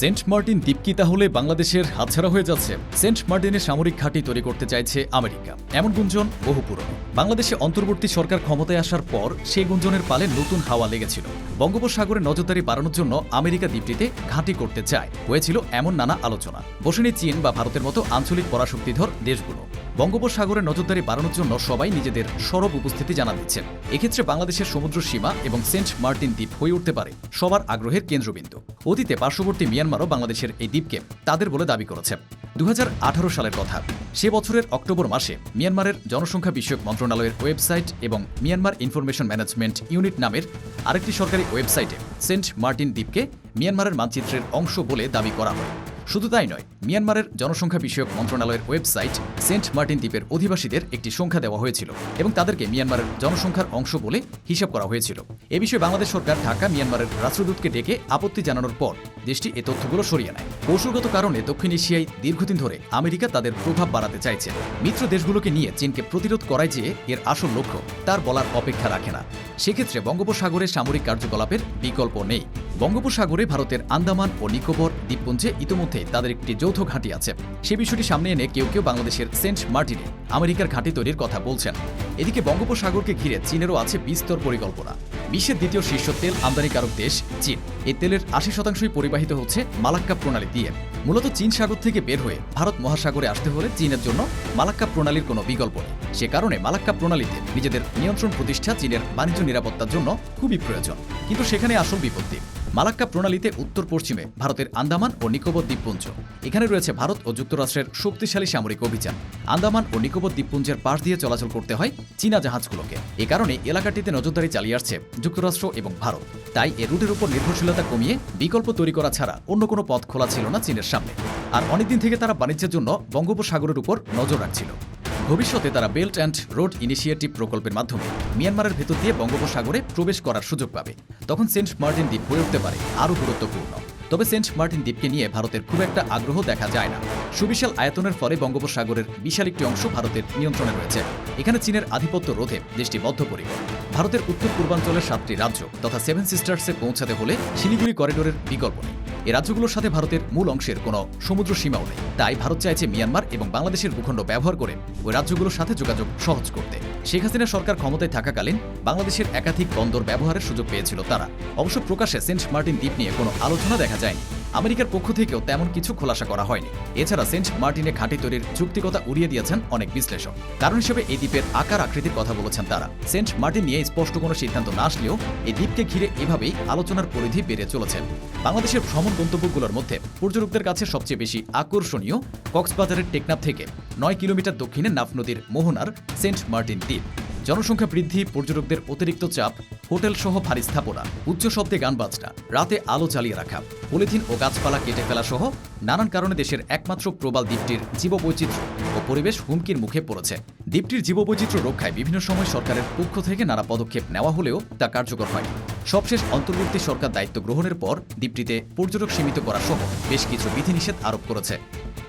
Saint Martin দ্বীপ কি তাহলে বাংলাদেশের হাতছাড়া হয়ে যাচ্ছে। সেন্ট মার্টিনের সামরিক ঘাঁটি তৈরি করতে চাইছে আমেরিকা। এমন গুঞ্জন বহু পুরনো। বাংলাদেশে অন্তর্বর্তী সরকার ক্ষমতায় আসার পর সেই গুঞ্জনের পালে নতুন হাওয়া লেগেছিল। বঙ্গোপসাগরে নজরদারি বাড়ানোর জন্য আমেরিকা দ্বীপটিতে ঘাঁটি করতে চায়। হয়েছিল এমন নানা আলোচনা। বসেনি চীন বা ভারতের মতো আঞ্চলিক পরাশক্তিধর দেশগুলো। বঙ্গোপসাগরে নজরদারি বাড়ানোর জন্য সবাই নিজেদের সরব উপস্থিতি জানা দিচ্ছেন। এক্ষেত্রে বাংলাদেশের সমুদ্র সীমা এবং সেন্ট মার্টিন দ্বীপ হয়ে উঠতে পারে সবার আগ্রহের কেন্দ্রবিন্দু। অতীতে পার্শ্ববর্তী মিয়ানমারও বাংলাদেশের এই দ্বীপকে তাদের বলে দাবি করেছে। দু হাজার আঠারো সালের কথা, সে বছরের অক্টোবর মাসে মিয়ানমারের জনসংখ্যা বিষয়ক মন্ত্রণালয়ের ওয়েবসাইট এবং মিয়ানমার ইনফরমেশন ম্যানেজমেন্ট ইউনিট নামের আরেকটি সরকারি ওয়েবসাইটে সেন্ট মার্টিন দ্বীপকে মিয়ানমারের মানচিত্রের অংশ বলে দাবি করা হয়। শুধু তাই নয়, মিয়ানমারের জনসংখ্যা বিষয়ক মন্ত্রণালয়ের ওয়েবসাইট সেন্ট মার্টিন দ্বীপের অধিবাসীদের একটি সংখ্যা দেওয়া হয়েছিল এবং তাদেরকে মিয়ানমারের জনসংখ্যার অংশ বলে হিসাব করা হয়েছিল। এ বিষয়ে বাংলাদেশ সরকার ঢাকা মিয়ানমারের রাষ্ট্রদূতকে ডেকে আপত্তি জানানোর পর দেশটি এ তথ্যগুলো সরিয়ে নেয়। কৌশলগত কারণে দক্ষিণ এশিয়ায় দীর্ঘদিন ধরে আমেরিকা তাদের প্রভাব বাড়াতে চাইছে। মিত্র দেশগুলোকে নিয়ে চীনকে প্রতিরোধ করায় যে এর আসল লক্ষ্য, তার বলার অপেক্ষা রাখে না। সেক্ষেত্রে বঙ্গোপসাগরে সামরিক কার্যকলাপের বিকল্প নেই। বঙ্গোপসাগরে ভারতের আন্দামান ও নিকোবর দ্বীপপুঞ্জে ইতিমধ্যে তাদের একটি যৌথ ঘাঁটি আছে। সে বিষয়টি সামনে এনে কেউ কেউ বাংলাদেশের সেন্ট মার্টিনে, আমেরিকার ঘাঁটি তৈরির কথা বলছেন। এদিকে বঙ্গোপসাগরকে ঘিরে চীনেরও আছে বিস্তর পরিকল্পনা। বিশ্বের দ্বিতীয় শীর্ষ তেল আমদানিকারক দেশ চীন। এই তেলের আশি শতাংশই পরিবাহিত হচ্ছে মালাক্কা প্রণালী দিয়ে। মূলত চীন সাগর থেকে বের হয়ে ভারত মহাসাগরে আসতে হলে চীনের জন্য মালাক্কা প্রণালীর কোনো বিকল্প নেই। সে কারণে মালাক্কা প্রণালীতে নিজেদের নিয়ন্ত্রণ প্রতিষ্ঠা চীনের বাণিজ্য নিরাপত্তার জন্য খুবই প্রয়োজন। কিন্তু সেখানে আসল বিপত্তি। মালাক্কা প্রণালীতে উত্তর পশ্চিমে ভারতের আন্দামান ও নিকোবর দ্বীপপুঞ্জ। এখানে রয়েছে ভারত ও যুক্তরাষ্ট্রের শক্তিশালী সামরিক অভিযান। আন্দামান ও নিকোবর দ্বীপপুঞ্জের পাশ দিয়ে চলাচল করতে হয় চীনা জাহাজগুলোকে। এ কারণে এলাকাটিতে নজরদারি চালিয়ে আসছে যুক্তরাষ্ট্র এবং ভারত। তাই এ রুটের উপর নির্ভরশীলতা কমিয়ে বিকল্প তৈরি করা ছাড়া অন্য কোনো পথ খোলা ছিল না চীনের সামনে। আর অনেকদিন থেকে তারা বাণিজ্যের জন্য বঙ্গোপসাগরের উপর নজর রাখছিল। ভবিষ্যতে তারা বেল্ট অ্যান্ড রোড ইনিশিয়েটিভ প্রকল্পের মাধ্যমে মিয়ানমারের ভেতর দিয়ে বঙ্গোপসাগরে প্রবেশ করার সুযোগ পাবে। তখন সেন্ট মার্টিন দ্বীপ হয়ে উঠতে পারে আরও গুরুত্বপূর্ণ। তবে সেন্ট মার্টিন দ্বীপকে নিয়ে ভারতের খুব একটা আগ্রহ দেখা যায় না। সুবিশাল আয়তনের ফলে বঙ্গোপসাগরের বিশাল একটি অংশ ভারতের নিয়ন্ত্রণে রয়েছে। এখানে চীনের আধিপত্য রোধে দেশটি বদ্ধপরিকর। ভারতের উত্তর পূর্বাঞ্চলের সাতটি রাজ্য তথা সেভেন সিস্টার্সে পৌঁছাতে হলে শিলিগুড়ি করিডোরের বিকল্প নেই। এই রাজ্যগুলোর সাথে ভারতের মূল অংশের কোনো সমুদ্র সীমাও নেই। তাই ভারত চাইছে মিয়ানমার এবং বাংলাদেশের ভূখণ্ড ব্যবহার করে ওই রাজ্যগুলোর সাথে যোগাযোগ সহজ করতে। শেখ হাসিনা সরকার ক্ষমতায় থাকাকালীন বাংলাদেশের একাধিক বন্দর ব্যবহারের সুযোগ পেয়েছিল তারা। অবশ্য প্রকাশ্যে সেন্ট মার্টিন দ্বীপ নিয়ে কোনো আলোচনা দেখা যায়নি। আমেরিকার পক্ষ থেকেও তেমন কিছু খোলাসা করা হয়নি। এছাড়া সেন্ট মার্টিনে ঘাঁটি তৈরির যুক্তিকতা উড়িয়ে দিয়েছেন অনেক বিশ্লেষক। কারণ হিসেবে এই দ্বীপের আকার আকৃতির কথা বলেছেন তারা। সেন্ট মার্টিন নিয়ে স্পষ্ট কোনো সিদ্ধান্ত না আসলেও এই দ্বীপকে ঘিরে এভাবেই আলোচনার পরিধি বেড়ে চলেছে। বাংলাদেশের ভ্রমণ গন্তব্যগুলোর মধ্যে পর্যটকদের কাছে সবচেয়ে বেশি আকর্ষণীয় কক্সবাজারের টেকনাফ থেকে নয় কিলোমিটার দক্ষিণে নাফ নদীর মোহনার সেন্ট মার্টিন দ্বীপ। জনসংখ্যা বৃদ্ধি, পর্যটকদের অতিরিক্ত চাপ, হোটেল সহ ভারী স্থাপনা, উচ্চ শব্দে গান বাজনা, রাতে আলো জ্বালিয়ে রাখা, পলিথিন ও গাছপালা কেটে ফেলা সহ নানান কারণে দেশের একমাত্র প্রবাল দ্বীপটির জীববৈচিত্র্য ও পরিবেশ হুমকির মুখে পড়েছে। দ্বীপটির জীববৈচিত্র্য রক্ষায় বিভিন্ন সময় সরকারের পক্ষ থেকে নানা পদক্ষেপ নেওয়া হলেও তা কার্যকর হয়নি। সবশেষ অন্তর্বর্তী সরকার দায়িত্ব গ্রহণের পর দ্বীপটিতে পর্যটক সীমিত করা সহ বেশ কিছু বিধিনিষেধ আরোপ করেছে।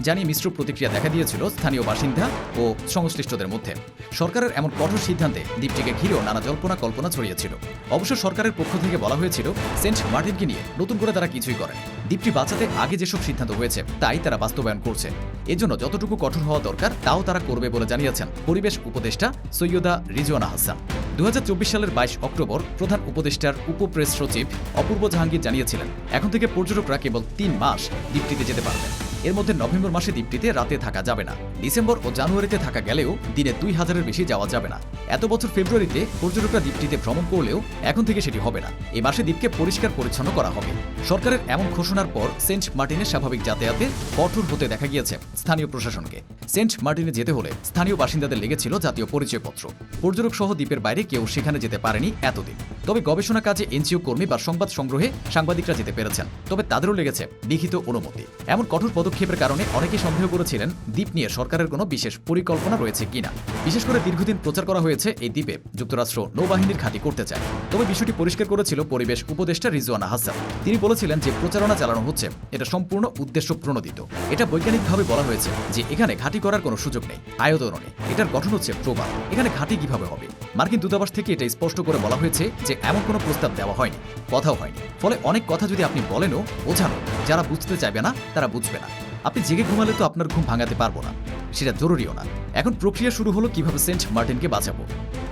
জানিয়ে মিশ্র প্রতিক্রিয়া দেখা দিয়েছিল স্থানীয় বাসিন্দা ও সংশ্লিষ্টদের মধ্যে। সরকারের এমন কঠোর সিদ্ধান্তে দ্বীপটিকে ঘিরেও নানা জল্পনা কল্পনা ছড়িয়েছিল। অবশ্য সরকারের পক্ষ থেকে বলা হয়েছিল, সেন্ট মার্টিনকে নিয়ে নতুন করে তারা কিছুই করেন। দ্বীপটি বাঁচাতে আগে যেসব সিদ্ধান্ত হয়েছে, তাই তারা বাস্তবায়ন করছে। এজন্য যতটুকু কঠোর হওয়া দরকার, তাও তারা করবে বলে জানিয়েছেন পরিবেশ উপদেষ্টা সৈয়দা রিজওয়ানা হাসান। দু হাজার চব্বিশ সালের বাইশ অক্টোবর প্রধান উপদেষ্টার উপপ্রেস সচিব অপূর্ব জাহাঙ্গীর জানিয়েছিলেন, এখন থেকে পর্যটকরা কেবল তিন মাস দ্বীপটিতে যেতে পারবেন। এর মধ্যে নভেম্বর মাসে দ্বীপটিতে রাতে থাকা যাবে না। ডিসেম্বর ও জানুয়ারিতে থাকা গেলেও দিনে দুই হাজারের বেশি যাওয়া যাবে না। এত বছর ফেব্রুয়ারিতে পর্যটকরা দ্বীপটিতে ভ্রমণ করলেও এখন থেকে সেটি হবে না। এই মাসে দ্বীপকে পরিষ্কার পরিচ্ছন্ন করা হবে। সরকারের এমন ঘোষণার পর সেন্ট মার্টিনের স্বাভাবিক যাতায়াতে কঠোর হতে দেখা গিয়েছে স্থানীয় প্রশাসনকে। সেন্ট মার্টিনে যেতে হলে স্থানীয় বাসিন্দাদের লেগেছিল জাতীয় পরিচয়পত্র। পর্যটক সহ দ্বীপের বাইরে কেউ সেখানে যেতে পারেনি এতদিন। তবে গবেষণা কাজে এনজিও কর্মী বা সংবাদ সংগ্রহে সাংবাদিকরা যেতে পেরেছেন। তবে তাদেরও লেগেছে লিখিত অনুমতি। এমন কঠোর পদক্ষেপ হস্তক্ষেপের কারণে অনেকেই সন্দেহ করেছিলেন দ্বীপ নিয়ে সরকারের কোনো বিশেষ পরিকল্পনা রয়েছে কিনা। বিশেষ করে দীর্ঘদিন প্রচার করা হয়েছে এই দ্বীপে যুক্তরাষ্ট্র নৌবাহিনীর ঘাঁটি করতে চায়। তবে বিষয়টি পরিষ্কার করেছিল পরিবেশ উপদেষ্টা রিজওয়ানা হাসান। তিনি বলেছিলেন যে প্রচারণা চালানো হচ্ছে, এটা সম্পূর্ণ উদ্দেশ্য প্রণোদিত। এটা বৈজ্ঞানিকভাবে বলা হয়েছে যে এখানে ঘাঁটি করার কোনো সুযোগ নেই, আয়তনও নেই। এটার গঠন হচ্ছে প্রবাল। এখানে ঘাঁটি কীভাবে হবে? মার্কিন দূতাবাস থেকে এটা স্পষ্ট করে বলা হয়েছে যে এমন কোনো প্রস্তাব দেওয়া হয়নি, কথাও হয়নি। ফলে অনেক কথা যদি আপনি বলেনও বোঝানো যারা বুঝতে চাইবে না, তারা বুঝবে না। আপনি জেগে ঘুমালে তো আপনার ঘুম ভাঙাতে পারব না। সেটা জরুরিও না। এখন প্রক্রিয়া শুরু হলো কীভাবে সেন্ট মার্টিনকে বাঁচাবো।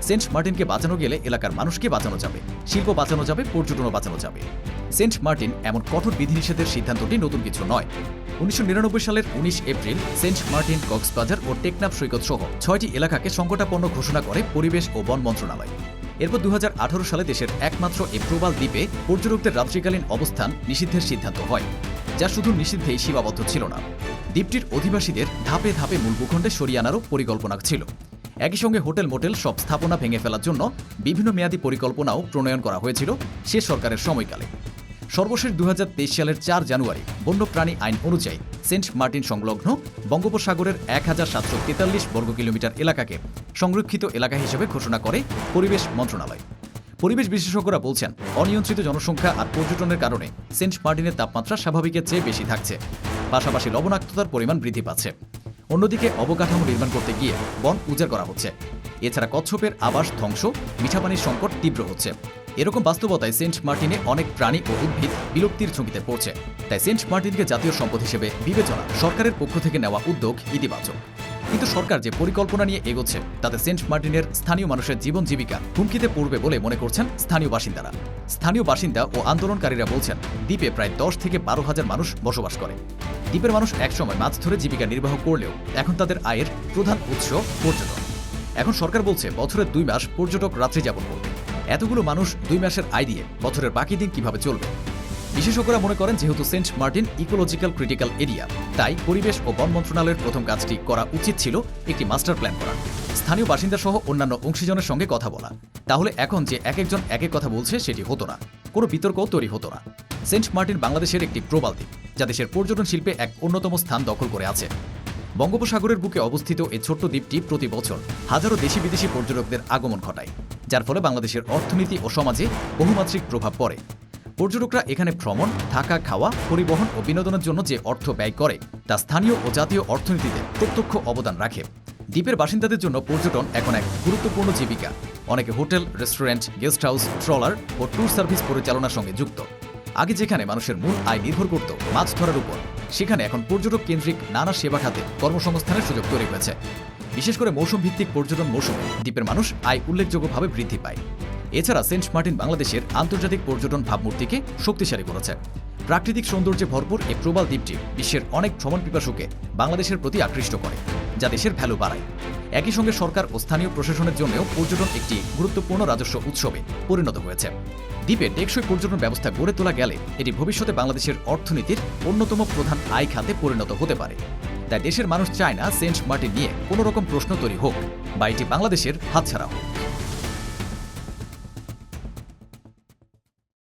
সেন্ট মার্টিনকে বাঁচানো গেলে এলাকার মানুষকে বাঁচানো যাবে, শিল্প বাঁচানো যাবে, পর্যটনও বাঁচানো যাবে। সেন্ট মার্টিন এমন কঠোর বিধিনিষেধের সিদ্ধান্তটি নতুন কিছু নয়। উনিশশো সালের উনিশ এপ্রিল সেন্ট মার্টিন কক্সবাজার ও টেকনাফ সৈকত সহ ছয়টি এলাকাকে সংকটাপন্ন ঘোষণা করে পরিবেশ ও বন মন্ত্রণালয়। এরপর দু হাজার আঠারো সালে দেশের একমাত্র এই প্রবাল দ্বীপে পর্যটকদের রাত্রিকালীন অবস্থান নিষিদ্ধের সিদ্ধান্ত হয়। যা শুধু নিষিদ্ধেই সীমাবদ্ধ ছিল না। দ্বীপটির অধিবাসীদের ধাপে ধাপে মূল ভূখণ্ডে সরিয়ে আনারও পরিকল্পনা ছিল। একই সঙ্গে হোটেল মোটেল সব স্থাপনা ভেঙে ফেলার জন্য বিভিন্ন মেয়াদী পরিকল্পনাও প্রণয়ন করা হয়েছিল সে সরকারের সময়কালে। সর্বশেষ দু হাজার তেইশ সালের চার জানুয়ারি বন্যপ্রাণী আইন অনুযায়ী সেন্ট মার্টিন সংলগ্ন বঙ্গোপসাগরের এক হাজার সাতশো তেতাল্লিশ বর্গ কিলোমিটার এলাকাকে সংরক্ষিত এলাকা হিসেবে ঘোষণা করে পরিবেশ মন্ত্রণালয়। পরিবেশ বিশেষজ্ঞরা বলছেন, অনিয়ন্ত্রিত জনসংখ্যা আর পর্যটনের কারণে সেন্ট মার্টিনের তাপমাত্রা স্বাভাবিকের চেয়ে বেশি থাকছে। পাশাপাশি লবণাক্ততার পরিমাণ বৃদ্ধি পাচ্ছে। অন্যদিকে অবকাঠামো নির্মাণ করতে গিয়ে বন উজাড় করা হচ্ছে। এছাড়া কচ্ছপের আবাস ধ্বংস, মিঠাপানির সংকট তীব্র হচ্ছে। এরকম বাস্তবতায় সেন্ট মার্টিনে অনেক প্রাণী ও উদ্ভিদ বিলুপ্তির ঝুঁকিতে পড়ছে। তাই সেন্ট মার্টিনকে জাতীয় সম্পদ হিসেবে বিবেচনা সরকারের পক্ষ থেকে নেওয়া উদ্যোগ ইতিবাচক। কিন্তু সরকার যে পরিকল্পনা নিয়ে এগোচ্ছে, তাতে সেন্ট মার্টিনের স্থানীয় মানুষের জীবন জীবিকা হুমকিতে পড়বে বলে মনে করছেন স্থানীয় বাসিন্দারা। স্থানীয় বাসিন্দা ও আন্দোলনকারীরা বলছেন, দ্বীপে প্রায় দশ থেকে বারো হাজার মানুষ বসবাস করে। দ্বীপের মানুষ একসময় মাছ ধরে জীবিকা নির্বাহ করলেও এখন তাদের আয়ের প্রধান উৎস পর্যটন। এখন সরকার বলছে বছরের দুই মাস পর্যটক রাত্রি যাপন করবে। এতগুলো মানুষ দুই মাসের আয় দিয়ে বছরের বাকি দিন কীভাবে চলবে? বিশেষজ্ঞরা মনে করেন যেহেতু Saint Martin ecological critical area, তাই পরিবেশ ও বন মন্ত্রণালয়ের প্রথম কাজটি করা উচিত ছিল একটি মাস্টার প্ল্যান করা। স্থানীয় বাসিন্দা সহ অন্যান্য অংশীজনের সঙ্গে কথা বলা। তাহলে এখন যে এক একজন এক এক কথা বলছে সেটি হতো না। কোনো বিতর্কও তৈরি হতো না। সেন্ট মার্টিন বাংলাদেশের একটি প্রবাল দ্বীপ, যা দেশের পর্যটন শিল্পে এক অন্যতম স্থান দখল করে আছে। বঙ্গোপসাগরের বুকে অবস্থিত এই ছোট্ট দ্বীপটি প্রতি বছর হাজারো দেশি বিদেশি পর্যটকদের আগমন ঘটায়, যার ফলে বাংলাদেশের অর্থনীতি ও সমাজে বহুমাত্রিক প্রভাব পড়ে। পর্যটকরা এখানে ভ্রমণ, থাকা, খাওয়া, পরিবহন ও বিনোদনের জন্য যে অর্থ ব্যয় করে, তা স্থানীয় ও জাতীয় অর্থনীতিতে প্রত্যক্ষ অবদান রাখে। দ্বীপের বাসিন্দাদের জন্য পর্যটন এখন এক গুরুত্বপূর্ণ জীবিকা। অনেকে hotel, restaurant, guest house, trawler ও ট্যুর সার্ভিস পরিচালনার সঙ্গে যুক্ত। আগে যেখানে মানুষের মূল আয় নির্ভর করত মাছ ধরার উপর, সেখানে এখন পর্যটক কেন্দ্রিক নানা সেবা খাতে কর্মসংস্থানের সুযোগ তৈরি হয়েছে। বিশেষ করে মৌসুম ভিত্তিক পর্যটন মৌসুমে দ্বীপের মানুষ আয় উল্লেখযোগ্যভাবে বৃদ্ধি পায়। এছাড়া সেন্ট মার্টিন বাংলাদেশের আন্তর্জাতিক পর্যটন ভাবমূর্তিকে শক্তিশালী করেছে। প্রাকৃতিক সৌন্দর্যে ভরপুর এই প্রবাল দ্বীপটি বিশ্বের অনেক ভ্রমণ পিপাসুকে বাংলাদেশের প্রতি আকৃষ্ট করে, যা দেশের ভ্যালু বাড়ায়। একই সঙ্গে সরকার ও স্থানীয় প্রশাসনের জন্যও পর্যটন একটি গুরুত্বপূর্ণ রাজস্ব উৎসবে পরিণত হয়েছে। দ্বীপে টেকসই পর্যটন ব্যবস্থা গড়ে তোলা গেলে এটি ভবিষ্যতে বাংলাদেশের অর্থনীতির অন্যতম প্রধান আয় খাতে পরিণত হতে পারে। তাই দেশের মানুষ চায় না সেন্ট মার্টিন নিয়ে কোনো রকম প্রশ্ন তৈরি হোক, বা এটি বাংলাদেশের হাতছাড়া হোক।